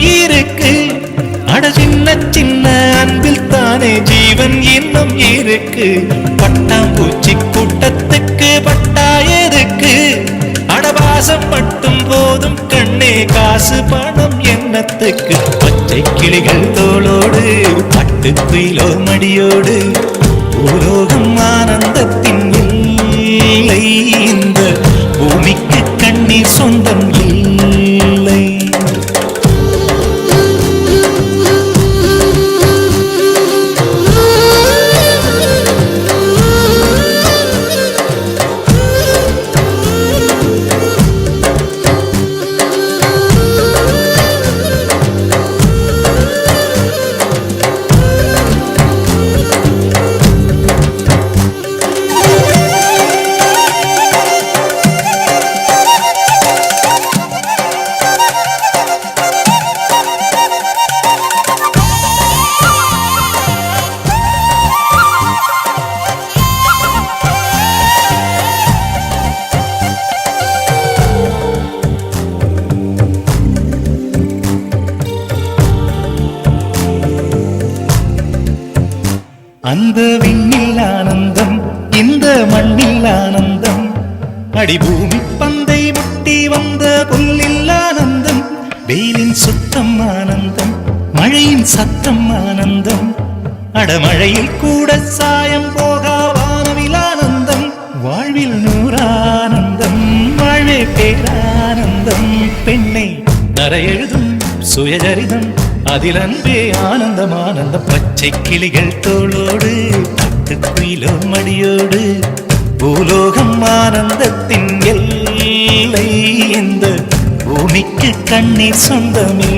இருக்கு. அட சின்ன சின்ன அன்பில் தானே ஜீவன் இன்னும் இருக்கு. பட்டாம்பூச்சி கூட்டத்துக்கு பட்டா எதுக்கு? அடவாசம் மட்டும் போதும் கண்ணே காசு பணம் எண்ணத்துக்கு பச்சை கிளிகள் தோளோடு பட்டு குயிலோ மடியோடு பூலோகம் ஆனந்தத்தின் இல்லை. இந்த பூமிக்கு கண்ணீர் சொந்தம் இல்லை. அந்த விண்ணில் ஆனந்தம் இந்த மண்ணில் ஆனந்தம். அடிபூமி பந்தை முட்டி வந்த புல்லில் ஆனந்தம் வெயிலின் சுத்தம் ஆனந்தம் மழையின் சத்தம் ஆனந்தம். அடமழையில் கூட சாயம் போகா வானவில் ஆனந்தம் வாழ்வில் நூறானந்தம் வாழ்வே பேரானந்தம். பெண்ணை நரையெழுதும் சுயசரிதம் அதில் அன்பே ஆனந்தம் ஆனந்தம் பச்சை கிளிகள் தோளோடு பட்டு குயிலோ மடியோடு பூலோகம் ஆனந்தத்தின் எல்லை இந்த பூமிக்கு கண்ணீர் சொந்தமே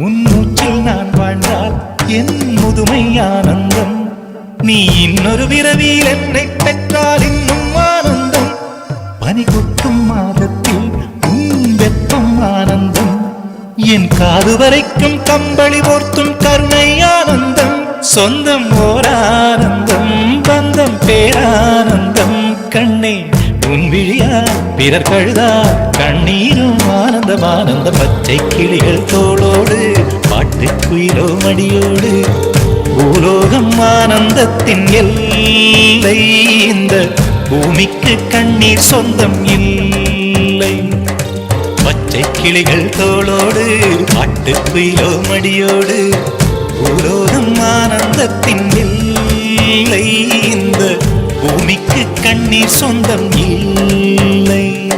உன் மூச்சில் நான் வாழ்ந்தால் என் முதுமை ஆனந்தம். நீ இன்னொரு விரவியில் என்னை பெற்றால் இன்னும் ஆனந்தம். பனி கொட்டும் மாதத்தில் உன் வெப்பம் ஆனந்தம். என் காது வரைக்கும் கம்பளி போர்த்தும் கருணை ஆனந்தம். சொந்தம் ஓர் ஆனந்தம் பந்தம் பேரானந்தம் கண்ணே உன் விழியா பிறர் கழுதா கண்ணீரும் ஆனந்தம் பச்சை கிளிகள் தோளோடு பாட்டுக்குயிரோ மடியோடு பூலோகம் ஆனந்தத்தின் எல்லை. இந்த பூமிக்கு கண்ணீர் சொந்தம் இல்லை. பச்சை கிளிகள் தோளோடு பாட்டு மடியோடு பூலோகம் ஆனந்தத்தின் இல்லை இந்த பூமிக்கு கண்ணீர் சொந்தம் இல்லை.